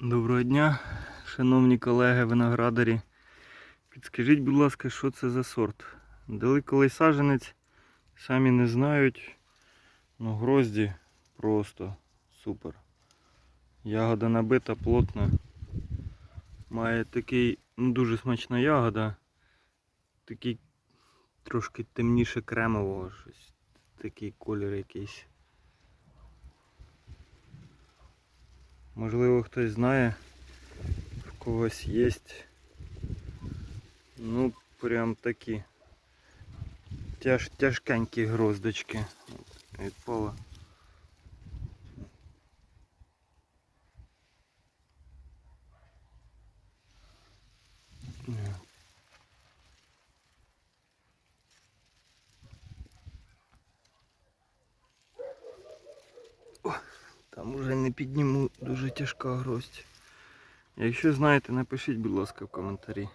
Доброго дня, шановні колеги виноградарі. Підскажіть, будь ласка, що це за сорт? Дали колись саджанець, самі не знають. Ну, грозді просто супер. Ягода набита, плотна. Має такий, ну дуже смачна ягода. Такий трошки темніше кремового, щось. Такий колір якийсь. Можливо, хтось знає, в когось є. Ну, прям такі тяж, тяжкенькі гроздочки От, відпало. Там уже не підніму дуже тяжка гроздь. Якщо знаєте, напишіть, будь ласка, в коментарі.